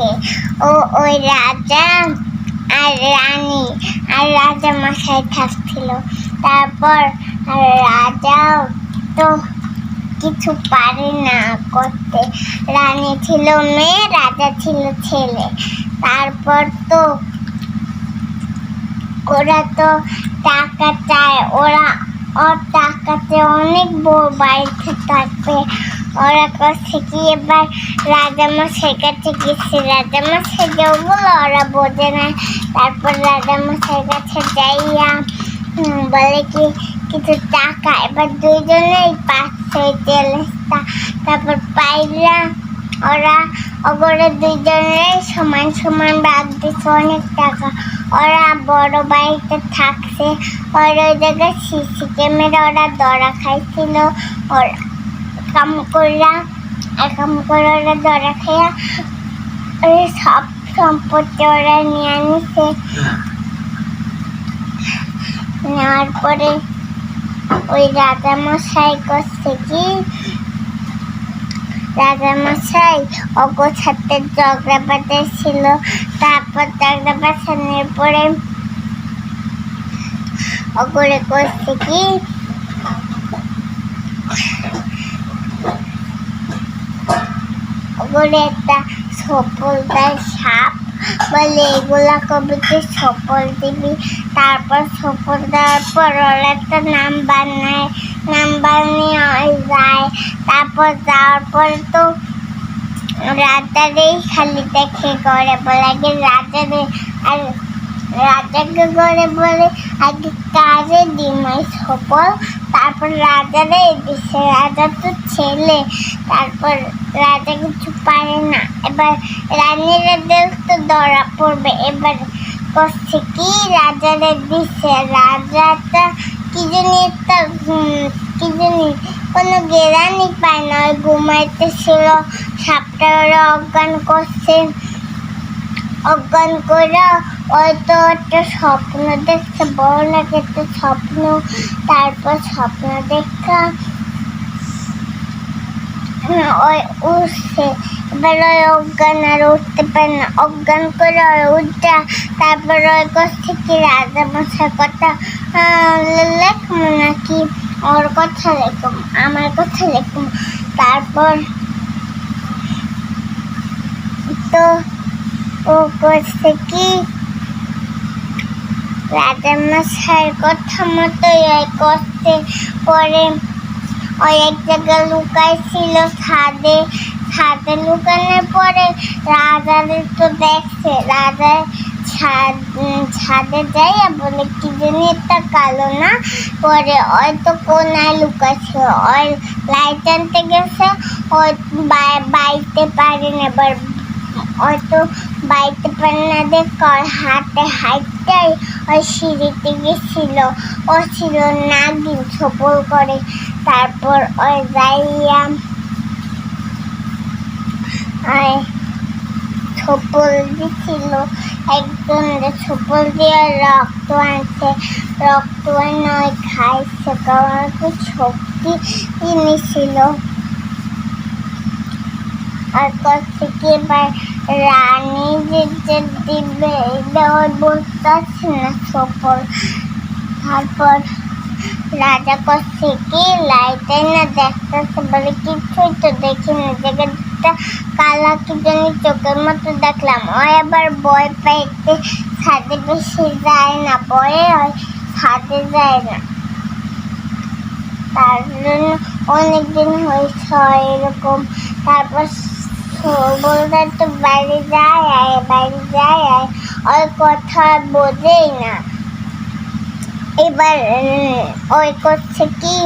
থাকে ও, ওই রাজা আর রানী আর রাজা মশাই থাকছিল। তারপর রাজাও তো কিছু পারে না করতে। রানী ছিল মেয়ে, রাজা ছিল ছেলে। তারপর তো ওরা তো টাকা চায়। ওরা ওর টাকাতে অনেক বড় বাড়িতে থাকবে। ওরা কাছে কি এবার রাজামশাই কাছে গেছে। রাজামশাই যাও বলো, ওরা বোঝে না। তারপর রাজামশাই কাছে যাইয়া বলে কি, কিছু টাকা। এবার দুইজনেই পাচ্ছে তেলটা তারপর পাইলা, ওরা ওগুলো দুইজনের সমান সমান ভাগ দিচ্ছে অনেক টাকা। ওরা বড় বাড়িতে থাকছে। ওরা ওই জায়গায় সিসি ক্যামেরা ওরা দরা খাইছিল। ওরা কাম করা কাম করে ওরা খাইয়া ওই সব সম্পত্তি ওরা নিয়ে নিছে। নেওয়ার পরে ওই রাজামশাই করছে কি? রাজামশাই অগো সাথে ঝগড়া বাঁধেছিল। তারপর ঝগড়া বাঁচানোর পরে অগরে করছে কি? ওগুলো একটা সফল দেয় সাপ বলে এগুলা কবিতে সফল দিবি। তারপর সফল দেওয়ার পর ওর একটা নাম বানায়, নাম বানিয়ে যায়। তারপর যাওয়ার পর তো রাজারেই খালি দেখে করে বলে, আগে রাজারে আর রাজাকে করে বলে, আগে কাজে ডিমাই সফল তারপর রাজারে দিছে রাজা তো ছেলে, তারপর রাজা কিছু পারে না। এবার রানীরা তো ধরা পড়বে। এবার করছে কি রাজারে দিছে রাজাটা কি জানি একটা কি জানি, কোনো গেরানি পায় না। ওই ঘুমাইতে ছিল, সাপটা ওরা অজ্ঞান করছে। অজ্ঞান করে ওই তো একটা স্বপ্ন দেখছে বড় লাগে একটা স্বপ্ন, তারপর স্বপ্ন দেখা। উঠছে। এবার ওই অজ্ঞান আর উঠতে পারে না। অজ্ঞান করে ওই উঠটা তারপর ওই করছে কি রাজা মশার কথা লেখবো নাকি ওর কথা লেখুম আমার কথা লেখুম তারপর তো ও করছে কি? রাজামশাইয়ের কথা মতোই ওই করতে পরে ওই এক জায়গায় লুকাইছিল ছাদে। ছাদে লুকানোর পরে রাজাদের তো দেখছে। রাজা ছাদ ছাদে যাইয়া বলে, কি জানি একটা কালো না পরে ওই তো কোনায় লুকাচ্ছে ওই লাইট আনতে গেছে। ওই বাই- বাইতে পারেনি এবার হয়তো বাইতে পারে না। দেখে হাতে হাইটাই ওই সিঁড়িতে গেছিল। ও ছিল নাগিন সফল করে। তারপর ওই যাইয়া ওই সফল দিছিল। একজন সফল দিয়ে রক্ত আনছে, রক্ত ওই খাইছে। কারণ খুব শক্তি জিনিস আর করছে থেকে এবার রানী যে যে দিবে এটা বলতে পারছে না সফল। তারপর রাজা করছে কি, লাইটে না দেখতেছে বলে কিছুই তো দেখি না জায়গাটা কালা কি জানি, চোখের মতো দেখলাম। ও এবার বই পাইতে ছাদে বেশি যায় না পরে ওই ছাদে যায় না। তার জন্য অনেকদিন হয়েছে এরকম। তারপর বলতে তো বাইরে যায় বাইরে যায় ওই কথা বোঝেই না। এবার ওই করছে কি?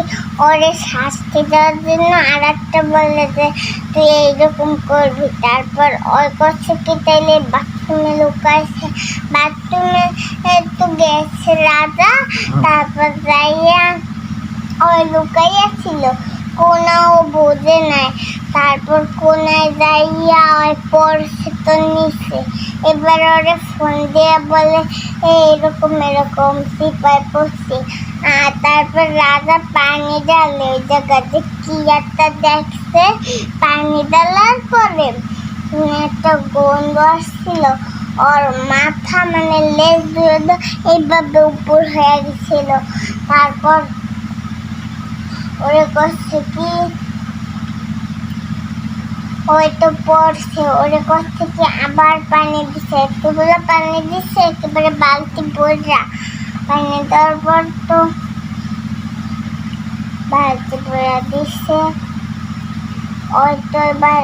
ওরে শাস্তি দেওয়ার জন্য আর একটা বললে যে তুই এইরকম করবি। তারপর ওই করছে কি তাইলে বাথরুমে লুকাইছে। বাথরুমে তো গেছে রাজা। তারপর যাইয়া ওই লুকাইয়া ছিল কোনাও বোঝে নাই। তারপর কোনায় যাইয়া ওই পড়ছে তো নিচে। এবার ওরে ফোন দিয়ে বলে এরকম এরকম, সিপাই পড়ছি। তারপর রাজা পানি ডালে ওই জায়গাতে কি একটা দেখছে? পানি ডালার পরে একটা গন্ধ আসছিল। ওর মাথা মানে লেজ দুটো এইভাবে উপর হয়ে গেছিল। তারপর ওরে করছে কি ওই তো পড়ছে, ওরে করছে কি আবার পানি দিছে? একটুগুলো পানি দিছে, একেবারে বালতি ভরা। পানি দেওয়ার পর তো বালতি ভরা দিছে। ওই তো এবার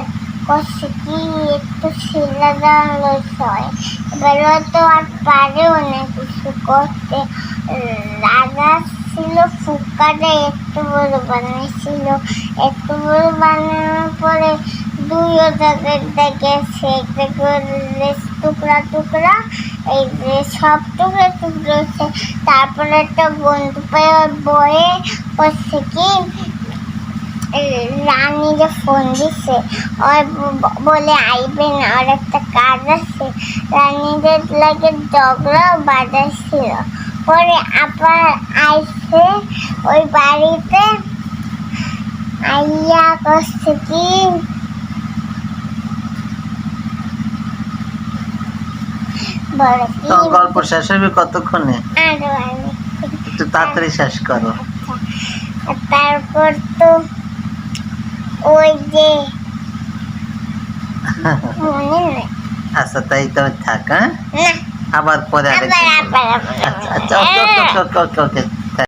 করছে কি একটু শিলা দাঁড়াল হয় এবার ও তো আর পারেও না কিছু করতে। রাজা ছিল ফুকারে একটু বড় বানিয়েছিল একটু বড় বানানোর পরে দুই জায়গায় দেখেছে টুকরা টুকরা, এই যে সব টুকরা টুকরো হচ্ছে। তারপরে একটা বন্ধু পেয়ে বয়ে করছে কি রানীরে ফোন দিছে। ওর বলে, আইবে না, ওর একটা কাজ আছে। রানীদের লাগে ঝগড়াও বাজাইছিল পরে আবার আইসে ওই বাড়িতে। আইয়া করছে কি গল্প শেষ হবে কতক্ষণে? একটু তাড়াতাড়ি শেষ করো। তারপর তো ওই যে আচ্ছা তাই তুমি থাক হ্যাঁ? আবার পরে আচ্ছা আচ্ছা ওকে ওকে ওকে ওকে ওকে।